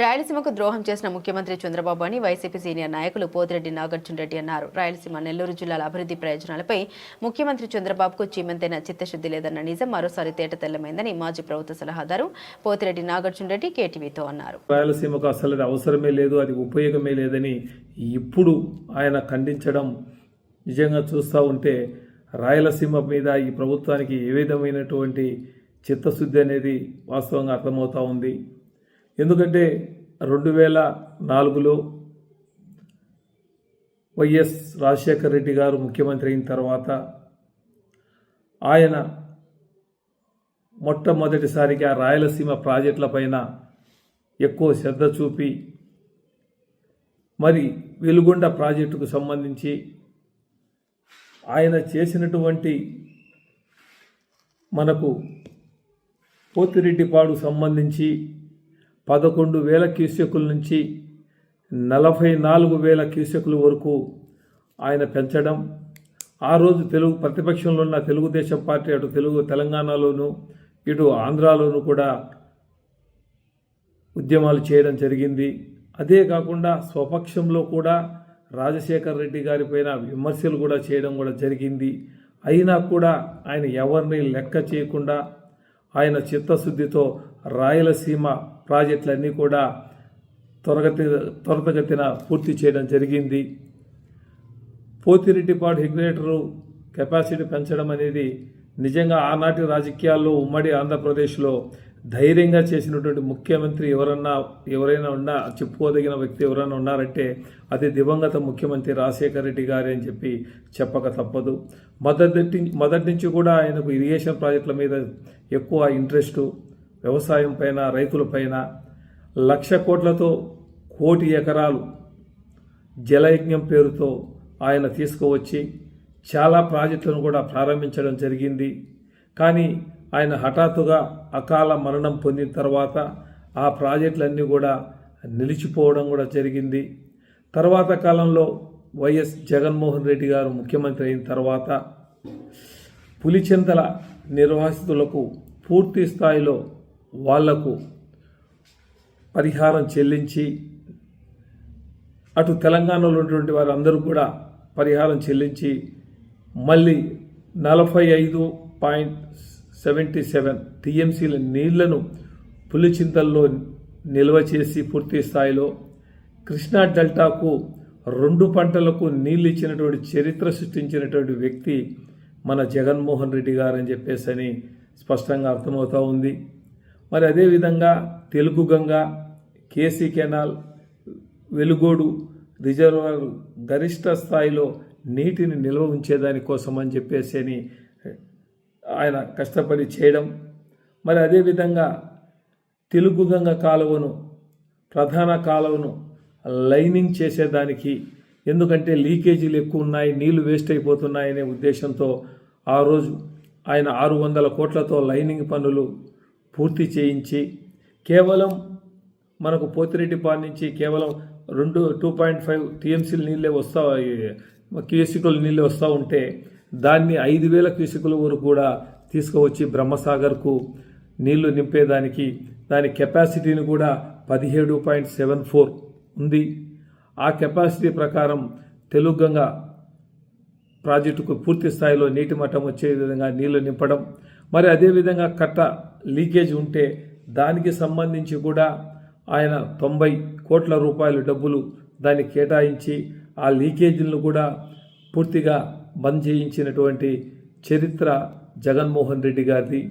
రాయలసీమకు ద్రోహం చేసిన ముఖ్యమంత్రి చంద్రబాబు అని వైసీపీ సీనియర్ నాయకులు పోతిరెడ్డి నాగార్జున రెడ్డి అన్నారు. రాయలసీమ నెల్లూరు జిల్లాల అభివృద్ధి ప్రయోజనాలపై ముఖ్యమంత్రి చంద్రబాబుకు చీమంతైన చిత్తశుద్ధి లేదన్న నిజం మరోసారి తేట తెల్లమైందని మాజీ ప్రభుత్వ సలహాదారు పోతిరెడ్డి నాగార్జున రెడ్డి కేటీవీతో అన్నారు. రాయలసీమకు అసలు అవసరమే లేదు అది ఉపయోగమే లేదని ఇప్పుడు ఆయన ఖండించడం నిజంగా చూస్తూ ఉంటే రాయలసీమ మీద ఈ ప్రభుత్వానికి ఏ విధమైనటువంటి చిత్తశుద్ధి అనేది వాస్తవంగా అర్థమవుతూ ఉంది. ఎందుకంటే రెండు వేల నాలుగులో వైఎస్ రాజశేఖర రెడ్డి గారు ముఖ్యమంత్రి అయిన తర్వాత ఆయన మొట్టమొదటిసారిగా రాయలసీమ ప్రాజెక్టులపైన ఎక్కువ శ్రద్ధ చూపి మరి వెలుగొండ ప్రాజెక్టుకు సంబంధించి ఆయన చేసినటువంటి మనకు పోతిరెడ్డిపాడు సంబంధించి పదకొండు వేల క్యూసెక్కుల నుంచి నలభై నాలుగు వేల క్యూసెక్కుల వరకు ఆయన పెంచడం ఆ రోజు తెలుగు ప్రతిపక్షంలో ఉన్న తెలుగుదేశం పార్టీ అటు తెలుగు తెలంగాణలోను ఇటు ఆంధ్రాలోను కూడా ఉద్యమాలు చేయడం జరిగింది. అదే కాకుండా స్వపక్షంలో కూడా రాజశేఖర్ రెడ్డి గారి పైన విమర్శలు కూడా చేయడం కూడా జరిగింది. అయినా కూడా ఆయన ఎవరిని లెక్క చేయకుండా ఆయన చిత్తశుద్ధితో రాయలసీమ ప్రాజెక్టులన్నీ కూడా త్వరగతి త్వరితగతిన పూర్తి చేయడం జరిగింది. పోతిరెడ్డిపాడు రెగ్యులేటరు కెపాసిటీ పెంచడం అనేది నిజంగా ఆనాటి రాజకీయాల్లో ఉమ్మడి ఆంధ్రప్రదేశ్లో ధైర్యంగా చేసినటువంటి ముఖ్యమంత్రి ఎవరన్నా ఎవరైనా ఉన్నా చెప్పుకోదగిన వ్యక్తి ఎవరైనా ఉన్నారంటే అది దివంగత ముఖ్యమంత్రి రాజశేఖర రెడ్డి గారే అని చెప్పి చెప్పక తప్పదు. మొదటి మొదటి నుంచి కూడా ఆయనకు ఇరిగేషన్ ప్రాజెక్టుల మీద ఎక్కువ ఇంట్రెస్టు. వ్యవసాయం పైన రైతులపైన లక్ష కోట్లతో కోటి ఎకరాలు జలయజ్ఞం పేరుతో ఆయన తీసుకువచ్చి చాలా ప్రాజెక్టులను కూడా ప్రారంభించడం జరిగింది. కానీ ఆయన హఠాత్తుగా అకాల మరణం పొందిన తర్వాత ఆ ప్రాజెక్టులన్నీ కూడా నిలిచిపోవడం కూడా జరిగింది. తర్వాత కాలంలో వైఎస్ జగన్మోహన్ రెడ్డి గారు ముఖ్యమంత్రి అయిన తర్వాత పులిచెంతల నిర్వాసితులకు పూర్తి స్థాయిలో వాళ్ళకు పరిహారం చెల్లించి అటు తెలంగాణలో ఉన్నటువంటి వారందరూ కూడా పరిహారం చెల్లించి మళ్ళీ నలభై ఐదు పాయింట్ సెవెంటీ సెవెన్ టీఎంసీల నీళ్ళను పులిచింతల్లో నిల్వ చేసి పూర్తి స్థాయిలో కృష్ణా డెల్టాకు రెండు పంటలకు నీళ్ళు ఇచ్చినటువంటి చరిత్ర సృష్టించినటువంటి వ్యక్తి మన జగన్మోహన్ రెడ్డి గారని చెప్పేసి అని స్పష్టంగా అర్థమవుతూ ఉంది. మరి అదేవిధంగా Telugu Ganga KC canal Velugodu reservoir గరిష్ట స్థాయిలో నీటిని నిల్వ ఉంచేదానికోసం అని చెప్పేసి అని ఆయన కష్టపడి చేయడం. మరి అదేవిధంగా తెలుగు గంగ కాలువను ప్రధాన కాలువను లైనింగ్ చేసేదానికి ఎందుకంటే లీకేజీలు ఎక్కువ ఉన్నాయి నీళ్ళు వేస్ట్ అయిపోతున్నాయనే ఉద్దేశంతో ఆ రోజు ఆయన ఆరు వందల కోట్లతో లైనింగ్ పనులు పూర్తి చేయించి కేవలం మనకు పోతిరెడ్డిపాడు నుంచి కేవలం రెండు టూ పాయింట్ ఫైవ్ టీఎంసీల నీళ్ళే వస్తా క్యూసికల్ నీళ్ళే వస్తూ ఉంటే దాన్ని ఐదు వేల క్యూసికుల వరకు కూడా తీసుకువచ్చి బ్రహ్మసాగర్కు నీళ్ళు నింపేదానికి దాని కెపాసిటీని కూడా పదిహేడు పాయింట్ సెవెన్ ఫోర్ ఉంది. ఆ కెపాసిటీ ప్రకారం తెలుగంగా ప్రాజెక్టుకు పూర్తి స్థాయిలో నీటి మట్టం వచ్చే విధంగా నీళ్ళు నింపడం మరి అదేవిధంగా కట్ట లీకేజ్ ఉంటే దానికి సంబంధించి కూడా ఆయన తొంభై కోట్ల రూపాయల డబ్బులు దాన్ని కేటాయించి ఆ లీకేజీలను కూడా పూర్తిగా బంద్ చేయించినటువంటి చరిత్ర జగన్మోహన్ రెడ్డి గారిది.